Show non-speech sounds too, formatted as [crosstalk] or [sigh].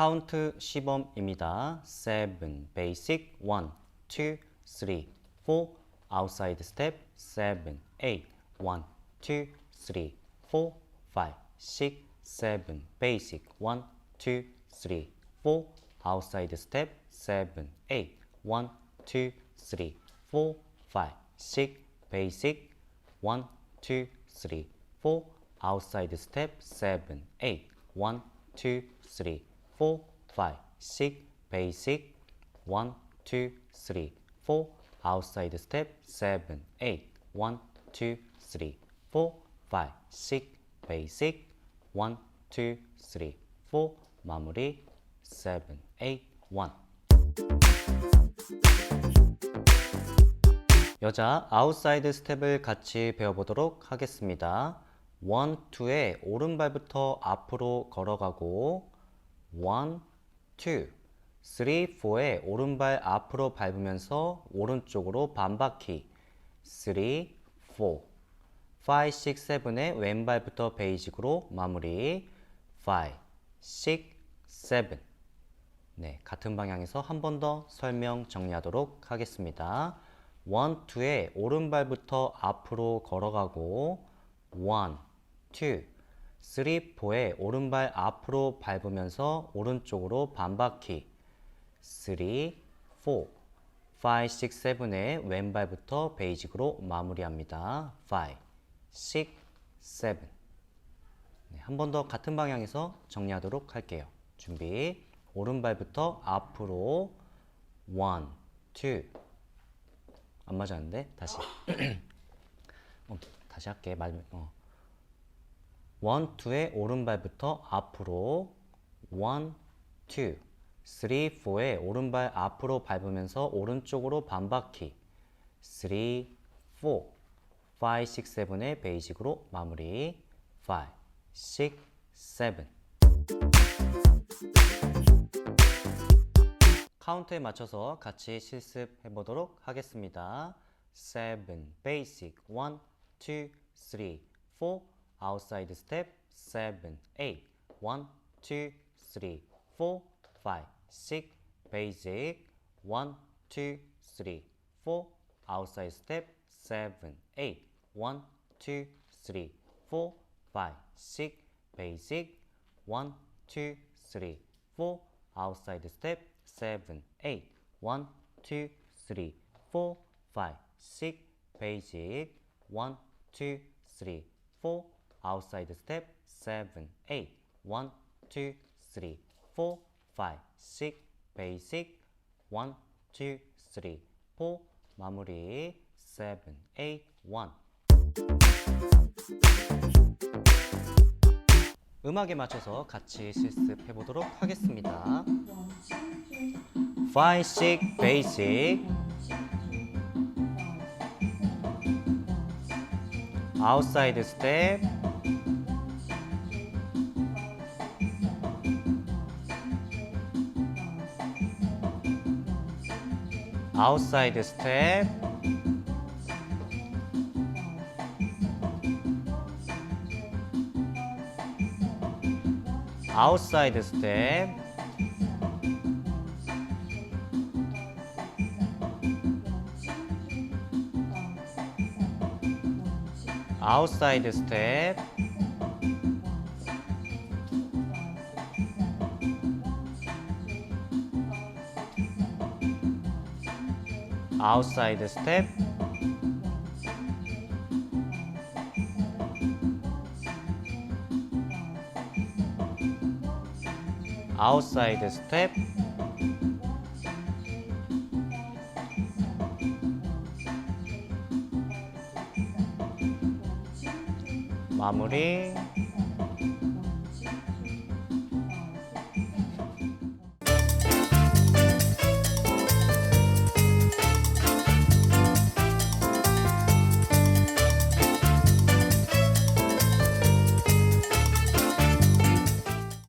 카운트 시범입니다. 7 basic 1 2 3 4 outside step 7 8 1 2 3 4 5 6 7 basic 1 2 3 4 outside step 7 8 1 2 3 4 5 6 basic 1 2 3 4 outside step 7 8 1 2 3 4 5 6 basic 1 2 3 4 outside step 7 8 1 2 3 4 5 6 basic 1 2 3 4 마무리 7 8 1 여자 아웃사이드 스텝을 같이 배워보도록 하겠습니다. 1, 2의 오른발부터 앞으로 걸어가고 1, 2, 3, 4의 오른발 앞으로 밟으면서 오른쪽으로 반바퀴. 3, 4, 5, 6, 7의 왼발부터 베이직으로 마무리. 5, 6, 7 네, 같은 방향에서 한 번 더 설명 정리하도록 하겠습니다. 1, 2의 오른발부터 앞으로 걸어가고. 1, 2, 3, 4의 오른발 앞으로 밟으면서 오른쪽으로 반바퀴 3, 4, 5, 6, 7의 왼발부터 베이직으로 마무리합니다. 5, 6, 7 네, 한번 더 같은 방향에서 정리하도록 할게요. 준비. 오른발부터 앞으로 1, 2. 안 맞았는데 다시. [clears throat] 어, 다시 할게. 말 어. 1, 2의 오른발부터 앞으로 1, 2, 3, 4의 오른발 앞으로 밟으면서 오른쪽으로 반바퀴 3, 4, 5, 6, 7의 베이직으로 마무리 5, 6, 7 카운트에 맞춰서 같이 실습해 보도록 하겠습니다. 7 basic 1 2 3 4 outside step 7 8 1 2 3 4 5 6 basic 1 2 3 4 outside step 7 8 1 2 3 4 5 6 basic 1 2 3 4 outside step 7 8 1 2 3 4 5 6 basic 1 2 3 4 outside step 7 8 1 2 3 4 5 6 basic 1 2 3 4 마무리 7 8 1 음악에 맞춰서 같이 실습해 보도록 하겠습니다. 5, 6, basic. outside step. Outside step. outside step. outside step. Outside step. outside step. 마무리